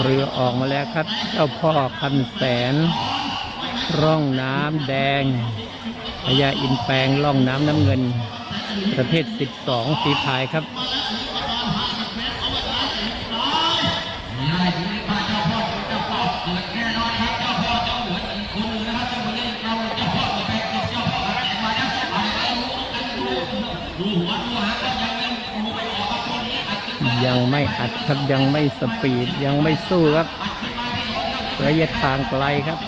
เรือออกมาแล้วครับ เจ้าพ่อคันแสน ร่องน้ำแดงพญาอินแปลงร่องน้ำน้ำเงิน ประเภท 12 สีพายครับ ยังไม่อัดครับยังไม่สปีดยังไม่สู้ครับ ระยะทางไกลครับ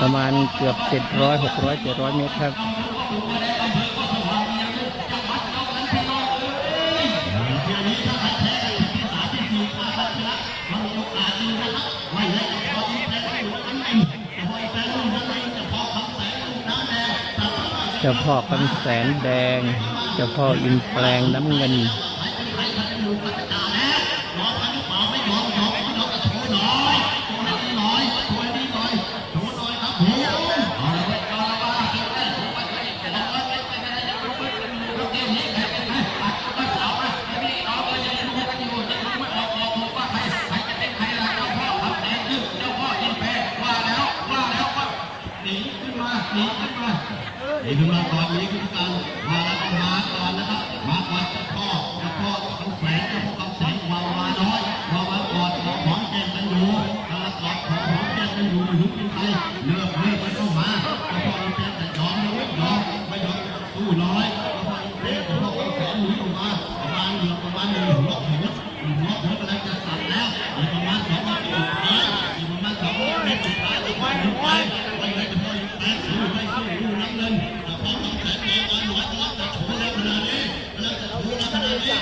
ประมาณเกือบ 700 600 700 เมตรครับเจ้าพ่อคำแสนแดง เจ้าพ่ออินแปลงน้ำเงิน มาหนีขึ้นมาหนีขึ้นมาก่อนหนีขึ้นกันมาแล้วก็มาก่อนนะครับมาก่อนจ้าพ่อจ้าพ่อคำแสงจ้าพ่อคำแสงวาวาน้อยวาวาก่อนขอหอมแก้มกันอยู่กำลังกอดขอหอมแก้มกันอยู่ลุกขึ้นไปเลือกเลือกไปเข้ามาจ้าพ่อคำแสงแต่ยอมไม่ยอมไม่ยอมสู้น้อยจ้าพ่อคำแสงเจ้าพ่อแสงหนีออกมาประมาณเหลือประมาณหนึ่งหัวหัวหัวหัวกำลังจะสั่นแล้วประมาณสองนาทีสุดท้ายประมาณสองนาทีสุดท้ายแล้วก็หยุดไป ไปเรื่อยกำลังจะโชว์แล้วขนาดนี้กำลังจะโชว์แล้วขนาดนี้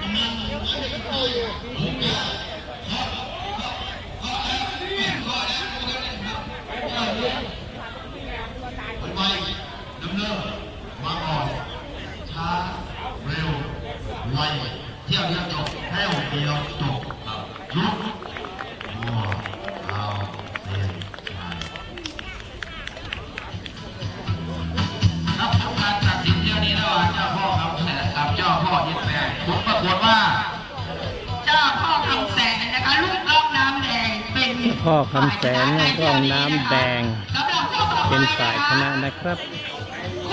ประมาอยเมตรโอกช้าเร็วไวเที่ยวเดียวจบแค่วเดียวจบครั ผลปรากฏว่า เจ้าพ่อคำแสนนะคะลูกร่องน้ำแดงเป็นพ่อคำแสนร่องน้ำแดงสำหรับข้อต่อไปเป็นนะฝ่ายชคะนะนะครับข